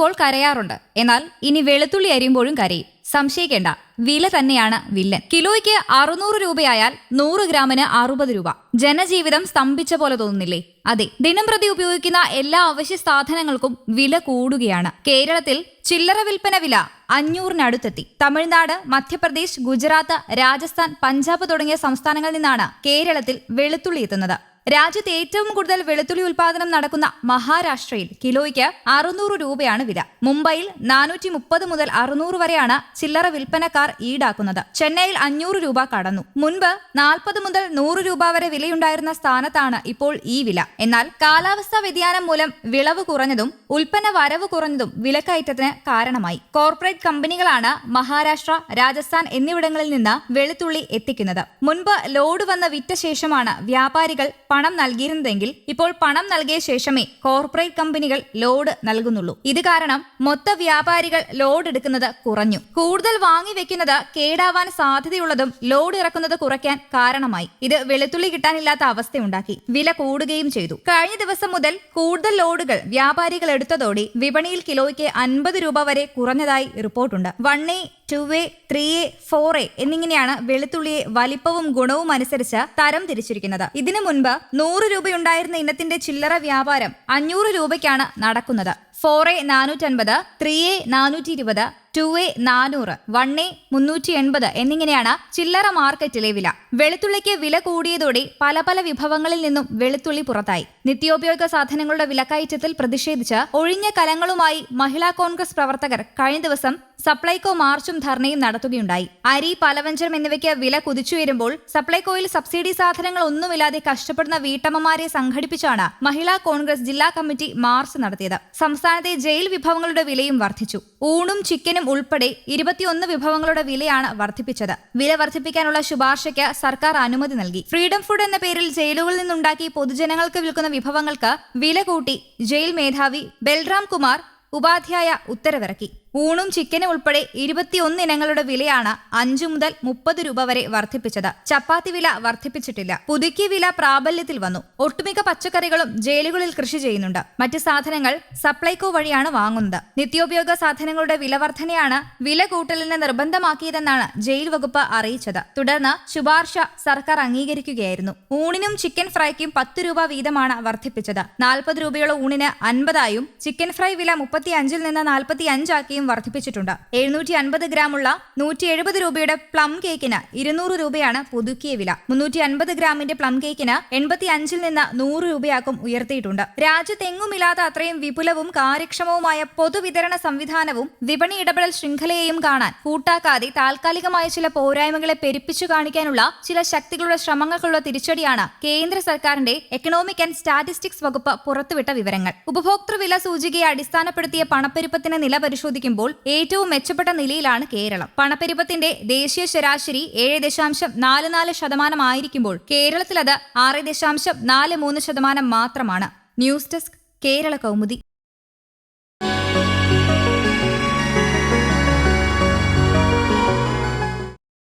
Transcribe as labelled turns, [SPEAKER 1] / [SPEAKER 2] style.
[SPEAKER 1] അരിയുമ്പോൾ കരയാറുണ്ട്. എന്നാൽ ഇനി വെളുത്തുള്ളി അരിയുമ്പോഴും കരയും. സംശയിക്കേണ്ട. വില തന്നെയാണ് വില്ലൻ. കിലോയ്ക്ക് അറുന്നൂറ് രൂപയായാൽ നൂറ് ഗ്രാമിന് അറുപത് രൂപ. ജനജീവിതം സ്തംഭിച്ച പോലെ തോന്നുന്നില്ലേ? അതെ. ദിനം പ്രതി ഉപയോഗിക്കുന്ന എല്ലാ അവശ്യ സാധനങ്ങൾക്കും വില കൂടുകയാണ്. കേരളത്തിൽ ചില്ലറ വിൽപ്പന വില അഞ്ഞൂറിനടുത്തെത്തി. തമിഴ്നാട് മധ്യപ്രദേശ് ഗുജറാത്ത് രാജസ്ഥാൻ പഞ്ചാബ് തുടങ്ങിയ സംസ്ഥാനങ്ങളിൽ നിന്നാണ് കേരളത്തിൽ വെളുത്തുള്ളി എത്തുന്നത്. രാജ്യത്ത് ഏറ്റവും കൂടുതൽ വെളുത്തുള്ളി ഉൽപാദനം നടക്കുന്ന മഹാരാഷ്ട്രയിൽ കിലോയ്ക്ക് അറുന്നൂറ് രൂപയാണ് വില. മുംബൈയിൽ നാനൂറ്റി മുപ്പത് മുതൽ അറുന്നൂറ് വരെയാണ് ചില്ലറ വിൽപ്പനക്കാർ ഈടാക്കുന്നത്. ചെന്നൈയിൽ അഞ്ഞൂറ് രൂപ കടന്നു. മുൻപ് നാൽപ്പത് മുതൽ നൂറ് രൂപ വരെ വിലയുണ്ടായിരുന്ന സ്ഥാനത്താണ് ഇപ്പോൾ ഈ വില. എന്നാൽ കാലാവസ്ഥാ വ്യതിയാനം മൂലം വിളവ് കുറഞ്ഞതും ഉൽപ്പന്ന വരവ് കുറഞ്ഞതും വിലക്കയറ്റത്തിന് കാരണമായി. കോർപ്പറേറ്റ് കമ്പനികളാണ് മഹാരാഷ്ട്ര രാജസ്ഥാൻ എന്നിവിടങ്ങളിൽ നിന്ന് വെളുത്തുള്ളി എത്തിക്കുന്നത്. മുൻപ് ലോഡ് വന്ന വിറ്റ ശേഷമാണ് വ്യാപാരികൾ പണം നൽകിയിരുന്നതെങ്കിൽ ഇപ്പോൾ പണം നൽകിയ ശേഷമേ കോർപ്പറേറ്റ് കമ്പനികൾ ലോഡ് നൽകുന്നുള്ളൂ. ഇത് കാരണം മൊത്ത വ്യാപാരികൾ ലോഡ് എടുക്കുന്നത് കുറഞ്ഞു. കൂടുതൽ വാങ്ങി വെക്കുന്നത് കേടാവാൻ സാധ്യതയുള്ളതും ലോഡ് ഇറക്കുന്നത് കുറയ്ക്കാൻ കാരണമായി. ഇത് വെളുത്തുള്ളി കിട്ടാനില്ലാത്ത അവസ്ഥയുണ്ടാക്കി. വില കൂടുകയും ചെയ്തു. കഴിഞ്ഞ ദിവസം മുതൽ കൂടുതൽ ലോഡുകൾ വ്യാപാരികൾ എടുത്തതോടെ വിപണിയിൽ കിലോയ്ക്ക് അൻപത് രൂപ വരെ കുറഞ്ഞതായി റിപ്പോർട്ടുണ്ട്. A two A three A four A എന്നിങ്ങനെയാണ് വെളുത്തുള്ളിയെ വലിപ്പവും ഗുണവും അനുസരിച്ച് തരം തിരിച്ചിരിക്കുന്നത്. ഇതിനു മുൻപ് നൂറ് രൂപയുണ്ടായിരുന്ന ഇനത്തിന്റെ ചില്ലറ വ്യാപാരം അഞ്ഞൂറ് രൂപയ്ക്കാണ് നടക്കുന്നത്. ഫോർ എ നാനൂറ്റൻപത് ത്രീ എ നാനൂറ്റി ഇരുപത് ടു എ നാനൂറ് വൺ എ മുന്നൂറ്റി എൺപത് എന്നിങ്ങനെയാണ് ചില്ലറ മാർക്കറ്റിലെ വില. വെളുത്തുള്ളിക്ക് വില കൂടിയതോടെ പല പല വിഭവങ്ങളിൽ നിന്നും വെളുത്തുള്ളി പുറത്തായി. നിത്യോപയോഗ സാധനങ്ങളുടെ വിലക്കയറ്റത്തിൽ പ്രതിഷേധിച്ച് ഒഴിഞ്ഞ കലങ്ങളുമായി മഹിളാ കോൺഗ്രസ് പ്രവർത്തകർ കഴിഞ്ഞ ദിവസം സപ്ലൈകോ മാർച്ചും ധർണയും നടത്തുകയുണ്ടായി. അരി പലവ്യഞ്ജനം എന്നിവയ്ക്ക് വില കുതിച്ചുയരുമ്പോൾ സപ്ലൈകോയിൽ സബ്സിഡി സാധനങ്ങൾ ഒന്നുമില്ലാതെ കഷ്ടപ്പെടുന്ന വീട്ടമ്മമാരെ സംഘടിപ്പിച്ചാണ് മഹിളാ കോൺഗ്രസ് ജില്ലാ കമ്മിറ്റി മാർച്ച് നടത്തിയത്. സംസ്ഥാനത്തെ ജയിൽ വിഭവങ്ങളുടെ വിലയും വർദ്ധിച്ചു. ഊണും ചിക്കനും ഉൾപ്പെടെ ഇരുപത്തിയൊന്ന് വിഭവങ്ങളുടെ വിലയാണ് വർദ്ധിപ്പിച്ചത്. വില വർദ്ധിപ്പിക്കാനുള്ള ശുപാർശയ്ക്ക് സർക്കാർ അനുമതി നൽകി. ഫ്രീഡം ഫുഡ് എന്ന പേരിൽ ജയിലുകളിൽ നിന്നുണ്ടാക്കി പൊതുജനങ്ങൾക്ക് വിൽക്കുന്ന വിഭവങ്ങൾക്ക് വില കൂട്ടി ജയിൽ മേധാവി ബൽറാം കുമാർ ഉപാധ്യായ ഉത്തരവിറക്കി. ഊണും ചിക്കനും ഉൾപ്പെടെ ഇരുപത്തിയൊന്ന് ഇനങ്ങളുടെ വിലയാണ് അഞ്ചു മുതൽ മുപ്പത് രൂപ വരെ വർദ്ധിപ്പിച്ചത്. ചപ്പാത്തി വില വർദ്ധിപ്പിച്ചിട്ടില്ല. പുതുക്കിയ വില പ്രാബല്യത്തിൽ വന്നു. ഒട്ടുമിക്ക പച്ചക്കറികളും ജയിലുകളിൽ കൃഷി ചെയ്യുന്നുണ്ട്. മറ്റ് സാധനങ്ങൾ സപ്ലൈകോ വഴിയാണ് വാങ്ങുന്നത്. നിത്യോപയോഗ സാധനങ്ങളുടെ വില വർധനയാണ് വില കൂട്ടലിന് നിർബന്ധമാക്കിയതെന്നാണ് ജയിൽ വകുപ്പ് അറിയിച്ചത്. തുടർന്ന് ശുപാർശ സർക്കാർ അംഗീകരിക്കുകയായിരുന്നു. ഊണിനും ചിക്കൻ ഫ്രൈക്കും പത്ത് രൂപ വീതമാണ് വർദ്ധിപ്പിച്ചത്. നാൽപ്പത് രൂപയുള്ള ഊണിന് അൻപതായും ചിക്കൻ ഫ്രൈ വില മുപ്പത്തി അഞ്ചിൽ നിന്ന് നാൽപ്പത്തി അഞ്ചാക്കിയും വർദ്ധിപ്പിച്ചിട്ടുണ്ട്. എഴുന്നൂറ്റി അൻപത് ഗ്രാമുള്ള നൂറ്റി എഴുപത് രൂപയുടെ പ്ലം കേക്കിന് ഇരുന്നൂറ് രൂപയാണ് പുതുക്കിയ വില. മുന്നൂറ്റി അൻപത് ഗ്രാമിന്റെ പ്ലം കേക്കിന് എൺപത്തി അഞ്ചിൽ നിന്ന് നൂറ് രൂപയാക്കും ഉയർത്തിയിട്ടുണ്ട്. രാജ്യത്തെങ്ങുമില്ലാത്ത അത്രയും വിപുലവും കാര്യക്ഷമവുമായ പൊതുവിതരണ സംവിധാനവും വിപണി ഇടപെടൽ ശൃംഖലയെയും കാണാൻ കൂട്ടാക്കാതെ താൽക്കാലികമായ ചില പോരായ്മകളെ പെരുപ്പിച്ചു കാണിക്കാനുള്ള ചില ശക്തികളുടെ ശ്രമങ്ങൾക്കുള്ള തിരിച്ചടിയാണ് കേന്ദ്ര സർക്കാരിന്റെ എക്കണോമിക് ആൻഡ് സ്റ്റാറ്റിസ്റ്റിക്സ് വകുപ്പ് പുറത്തുവിട്ട വിവരങ്ങൾ. ഉപഭോക്തൃ വില സൂചികയെ അടിസ്ഥാനപ്പെടുത്തിയ പണപ്പെരുപ്പത്തിന്റെ നില പരിശോധിക്കുമ്പോൾ ഏറ്റവും മെച്ചപ്പെട്ട നിലയിലാണ് കേരളം. പണപ്പെരുപ്പത്തിന്റെ ദേശീയ ശരാശരി ഏഴ് ദശാംശം നാല് നാല് ശതമാനമായിരിക്കുമ്പോൾ കേരളത്തിൽ അത് ആറ് ദശാംശം നാല് മൂന്ന് ശതമാനം മാത്രമാണ്. News desk Kerala Kaumudi.